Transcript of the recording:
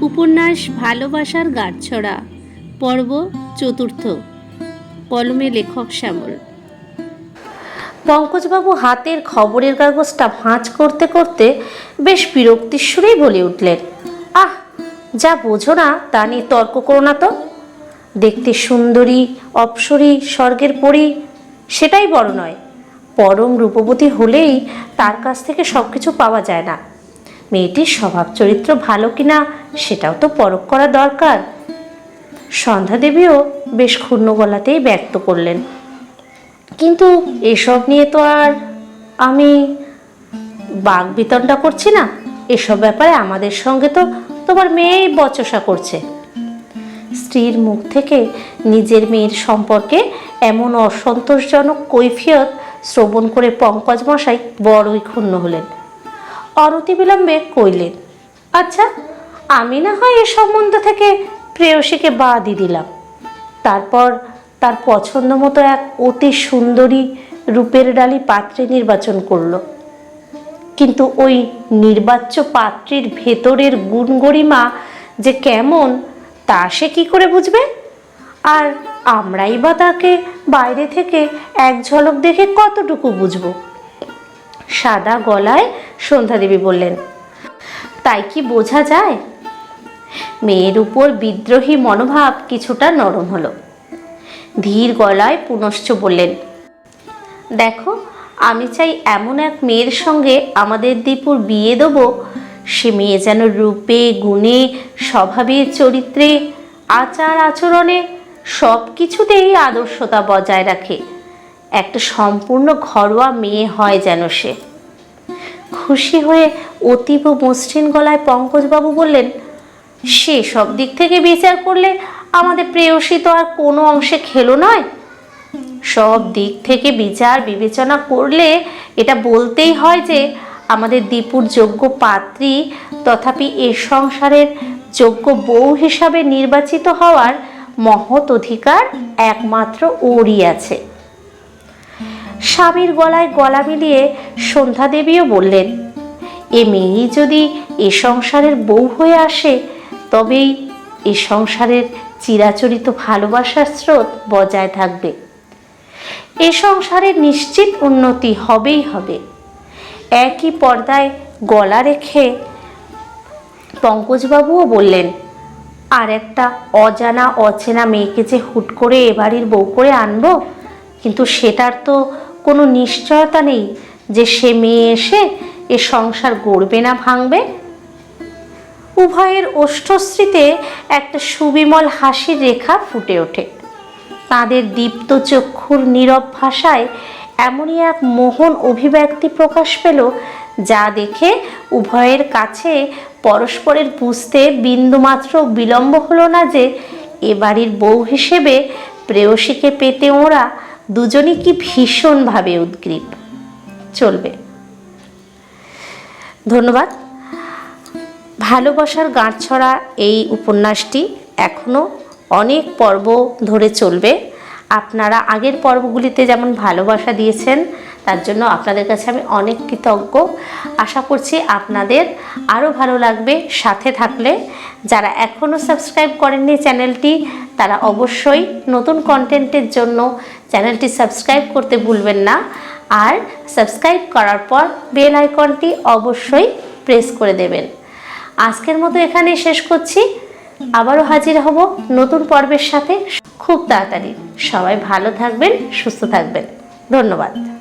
উপন্যাস ভালোবাসার গাঁটছড়া, পর্ব চতুর্থ, কলমে লেখক শ্যামল। পঙ্কজবাবু হাতের খবরের কাগজটা ভাঁজ করতে করতে বেশ বিরক্তির সুরেই বলে উঠলেন, আহ, যা বোঝো না তা নিয়ে তর্ক করো না তো। দেখতে সুন্দরী, অপসরী, স্বর্গের পরী, সেটাই বড় নয়। পরম রূপবতী হলেই তার কাছ থেকে সব কিছু পাওয়া যায় না। মেয়েটির স্বভাব চরিত্র ভালো কিনা সেটাও তো পরখ করা দরকার। সন্ধ্যা দেবীও বেশ ক্ষুণ্ণ গলাতেই ব্যক্ত করলেন। কিন্তু এসব নিয়ে তো আর আমি বাঘ বিতণ্ডা করছি না। এসব ব্যাপারে আমাদের সঙ্গে তো তোমার মেয়েই বচসা করছে। স্ত্রীর মুখ থেকে নিজের মেয়ের সম্পর্কে এমন অসন্তোষজনক কৈফিয়ত শ্রবণ করে পঙ্কজ মশাই বড়ই ক্ষুণ্ণ হলেন। অনতি বিলম্বে কইলেন আচ্ছা আমি না হয় এ সম্বন্ধ থেকে প্রেয়সীকে বাদই দিলাম। তারপর তার পছন্দ মতো এক অতি সুন্দরী রূপের ডালি পাত্রে নির্বাচন করল। কিন্তু ওই নির্বাচ্য পাত্রীর ভেতরের গুণগরিমা যে কেমন, তা সে কী করে বুঝবে? আর আমরাই বা তাকে বাইরে থেকে এক ঝলক দেখে কতটুকু বুঝব? সাদা গলায় সন্ধ্যা দেবী বললেন, তাই কি বোঝা যায়? মেয়ের উপর বিদ্রোহী মনোভাব কিছুটা নরম হলো। ধীর গলায় পুনশ্চ বললেন, দেখো, আমি চাই এমন এক মেয়ের সঙ্গে আমাদের দীপুর বিয়ে দেবো। সে মেয়ে যেন রূপে, গুণে স্বভাবে চরিত্রে আচার আচরণে সব কিছুতেই আদর্শতা বজায় রাখে। একটা সম্পূর্ণ ঘরোয়া মেয়ে হয় যেন সে। খুশি হয়ে অতীব মসৃণ গলায় পঙ্কজবাবু বললেন, সে সব দিক থেকে বিচার করলে আমাদের প্রেয়সী তো আর কোনো অংশে খেলো নয়। সব দিক থেকে বিচার, বিবেচনা করলে এটা বলতেই হয় যে আমাদের দীপুর যোগ্য পাত্রী তথাপি এ সংসারের যোগ্য বউ হিসাবে নির্বাচিত হওয়ার মহৎ অধিকার একমাত্র ওরই আছে। স্বামীর গলায় গলা মিলিয়ে সন্ধ্যা দেবীও বললেন, এ মেয়েই যদি এ সংসারের বউ হয়ে আসে, তবেই এ সংসারের চিরাচরিত ভালোবাসার স্রোত বজায় থাকবে। এ সংসারের নিশ্চিত উন্নতি হবেই হবে। একই পর্দায় গলা রেখে পঙ্কজবাবুও বললেন, আর একটা অজানা অচেনা মেয়েকে যে হুট করে এ বাড়ির বউ করে আনব, কিন্তু সেটার তো কোনো নিশ্চয়তা নেই যে সে মেয়ে এসে এ সংসার গড়বে না ভাঙবে? উভয়ের ওষ্ঠশ্রীতে একটা সুবিমল হাসির রেখা ফুটে ওঠে। তাদের দীপ্ত চক্ষুর নীরব ভাষায় এমনই এক মোহন অভিব্যক্তি প্রকাশ পেল, যা দেখে উভয়ের কাছে পরস্পরের বুঝতে বিন্দুমাত্র বিলম্ব হলো না যে এ বাড়ির বউ হিসেবে প্রেয়সীকে পেতে ওরা দুজনই কি ভীষণভাবে উদ্গ্রীব? চলবে। ধন্যবাদ। ভালোবাসার গাঁটছড়া এই উপন্যাসটি এখনও অনেক পর্ব ধরে চলবে। আপনারা আগের পর্বগুলিতে যেমন ভালোবাসা দিয়েছেন, তার জন্য আপনাদের কাছে আমি অনেক কৃতজ্ঞ। আশা করছি আপনাদের আরও ভালো লাগবে। সাথে থাকলে যারা এখনও সাবস্ক্রাইব করেননি চ্যানেলটি, তারা অবশ্যই নতুন কন্টেন্টের জন্য চ্যানেলটি সাবস্ক্রাইব করতে ভুলবেন না। আর সাবস্ক্রাইব করার পর বেল আইকনটি অবশ্যই প্রেস করে দেবেন। আজকের মতো এখানে শেষ করছি। আবারও হাজির হব নতুন পর্বের সাথে। খুব তাড়াতাড়ি। সবাই ভালো থাকবেন সুস্থ থাকবেন। ধন্যবাদ।